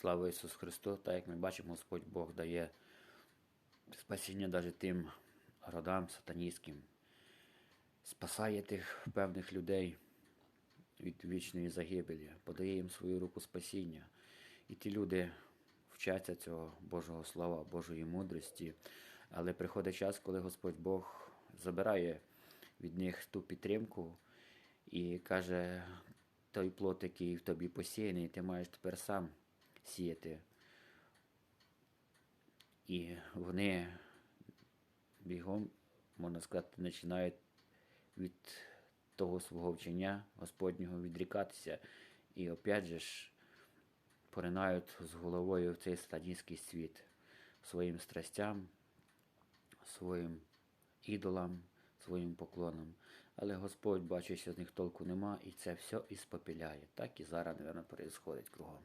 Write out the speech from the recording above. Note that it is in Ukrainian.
Слава Ісусу Христу! Так як ми бачимо, Господь Бог дає спасіння навіть тим родам сатаністським. Спасає тих певних людей від вічної загибелі, подає їм свою руку спасіння. І ті люди вчаться цього Божого слова, Божої мудрості. Але приходить час, коли Господь Бог забирає від них ту підтримку і каже, той плод, який в тобі посіяний, ти маєш тепер сам сіяти. І вони бігом, можна сказати, починають від того свого вчення Господнього відрікатися. І опять же ж поринають з головою в цей сатаністський світ своїм страстям, своїм ідолам, своїм поклонам. Але Господь бачить, що з них толку нема, і це все і спопіляє. Так і зараз, мабуть, відбувається кругом.